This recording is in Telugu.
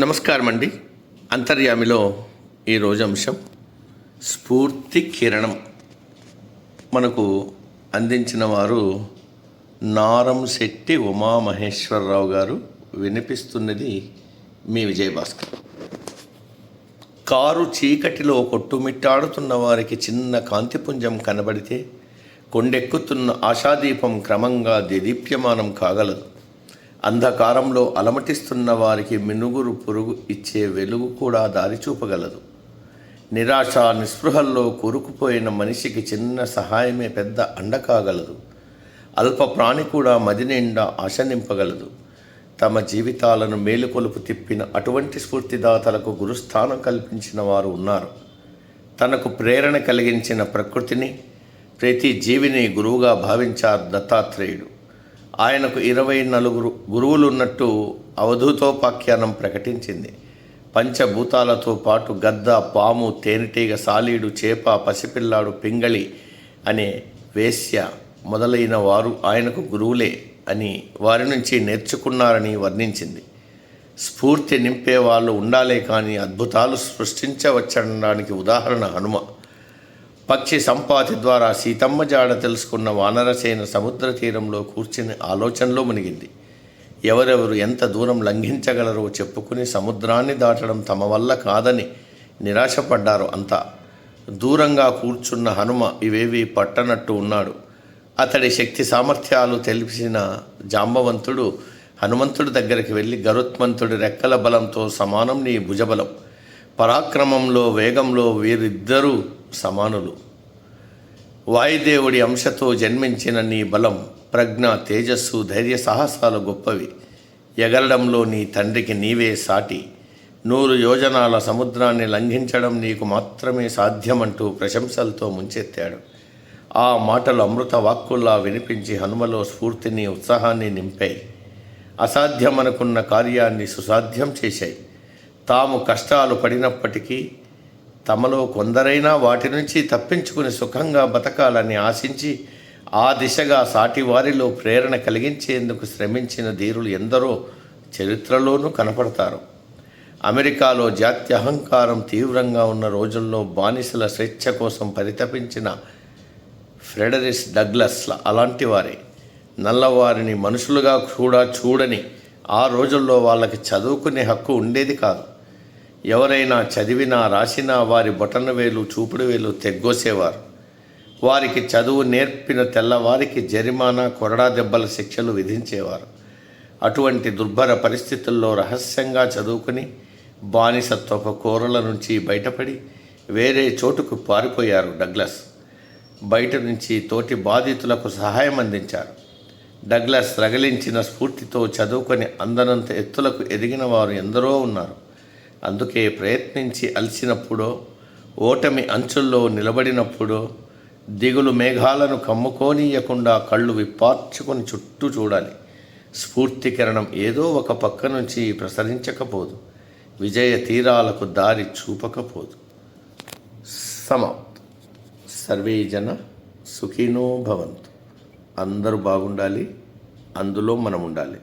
నమస్కారం అండి అంతర్యామిలో ఈరోజు అంశం స్ఫూర్తి కిరణం. మనకు అందించిన వారు నారం శెట్టి ఉమామహేశ్వరరావు గారు వినిపిస్తున్నది మీ విజయభాస్కర్. కారు చీకటిలో కొట్టుమిట్టాడుతున్న వారికి చిన్న కాంతిపుంజం కనబడితే కొండెక్కుతున్న ఆశాదీపం క్రమంగా దేదీప్యమానం కాగలదు. అంధకారంలో అలమటిస్తున్న వారికి మినుగురు పురుగు ఇచ్చే వెలుగు కూడా దారి చూపగలదు. నిరాశ నిస్పృహల్లో కూరుకుపోయిన మనిషికి చిన్న సహాయమే పెద్ద అండ కాగలదు. అల్ప ప్రాణి కూడా మది నిండా ఆశ నింపగలదు. తమ జీవితాలను మేలుకొలుపు తిప్పిన అటువంటి స్ఫూర్తిదాతలకు గురుస్థానం కల్పించిన వారు ఉన్నారు. తనకు ప్రేరణ కలిగించిన ప్రకృతిని ప్రతి జీవిని గురువుగా భావించారు దత్తాత్రేయుడు. ఆయనకు ఇరవై నలుగురు గురువులున్నట్టు అవధూతోపాఖ్యానం ప్రకటించింది. పంచభూతాలతో పాటు గద్ద పాము తేనెటీగ సాలీడు చేప పసిపిల్లాడు పింగళి అనే వేశ్య మొదలైన వారు ఆయనకు గురువులే అని వారి నుంచి నేర్చుకున్నారని వర్ణించింది. స్ఫూర్తి నింపే వాళ్ళు ఉండాలే కానీ అద్భుతాలు సృష్టించవచ్చనడానికి ఉదాహరణ హనుమ. పక్షి సంపాతి ద్వారా సీతమ్మ జాడ తెలుసుకున్న వానరసేన సముద్ర తీరంలో కూర్చుని ఆలోచనలో మునిగింది. ఎవరెవరు ఎంత దూరం లంఘించగలరో చెప్పుకుని సముద్రాన్ని దాటడం తమ వల్ల కాదని నిరాశపడ్డారు అంతా. దూరంగా కూర్చున్న హనుమ ఇవేవి పట్టనట్టు ఉన్నాడు. అతడి శక్తి సామర్థ్యాలు తెలిసిన జాంబవంతుడు హనుమంతుడి దగ్గరికి వెళ్ళి గరుత్మంతుడి రెక్కల బలంతో సమానం నీ భుజబలం. పరాక్రమంలో వేగంలో వీరిద్దరూ సమానులు. వాయుదేవుడి అంశతో జన్మించిన నీ బలం ప్రజ్ఞ తేజస్సు ధైర్య సాహసాలు గొప్పవి. ఎగరడంలో నీ తండ్రికి నీవే సాటి. నూరు యోజనాల సముద్రాన్ని లంఘించడం నీకు మాత్రమే సాధ్యమంటూ ప్రశంసలతో ముంచెత్తాడు. ఆ మాటలు అమృత వాక్కుల్లా వినిపించి హనుమలో స్ఫూర్తిని ఉత్సాహాన్ని నింపాయి. అసాధ్యమనుకున్న కార్యాన్ని సుసాధ్యం చేశాయి. తాము కష్టాలు పడినప్పటికీ తమలో కొందరైనా వాటి నుంచి తప్పించుకుని సుఖంగా బతకాలని ఆశించి ఆ దిశగా సాటివారిలో ప్రేరణ కలిగించేందుకు శ్రమించిన ధీరులు ఎందరో చరిత్రలోనూ కనపడతారు. అమెరికాలో జాత్య అహంకారం తీవ్రంగా ఉన్న రోజుల్లో బానిసల స్వేచ్ఛ కోసం పరితపించిన ఫ్రెడరిస్ డగ్లస్ల అలాంటి వారే. నల్లవారిని మనుషులుగా కూడా చూడని ఆ రోజుల్లో వాళ్ళకి చదువుకునే హక్కు ఉండేది కాదు. ఎవరైనా చదివినా రాసినా వారి బొటన వేలు చూపుడు వేలు తెగ్గోసేవారు. వారికి చదువు నేర్పిన తెల్లవారికి జరిమానా కొరడా దెబ్బల శిక్షలు విధించేవారు. అటువంటి దుర్భర పరిస్థితుల్లో రహస్యంగా చదువుకుని బానిసత్వపు కోరల నుంచి బయటపడి వేరే చోటుకు పారిపోయారు డగ్లస్. బయట నుంచి తోటి బాధితులకు సహాయం అందించారు. డగ్లస్ రగిలించిన స్ఫూర్తితో చదువుకొని అందనంత ఎత్తులకు ఎదిగిన వారు ఎందరో ఉన్నారు. అందుకే ప్రయత్నించి అలసినప్పుడో ఓటమి అంచుల్లో నిలబడినప్పుడో దిగులు మేఘాలను కమ్ముకోనీయకుండా కళ్ళు విప్పార్చుకొని చుట్టూ చూడాలి. స్ఫూర్తి కిరణం ఏదో ఒక పక్క నుంచి ప్రసరించకపోదు. విజయ తీరాలకు దారి చూపకపోదు. సమాప్తం సర్వే జన సుఖినో భవంతు. అందరూ బాగుండాలి. అందులో మనం ఉండాలి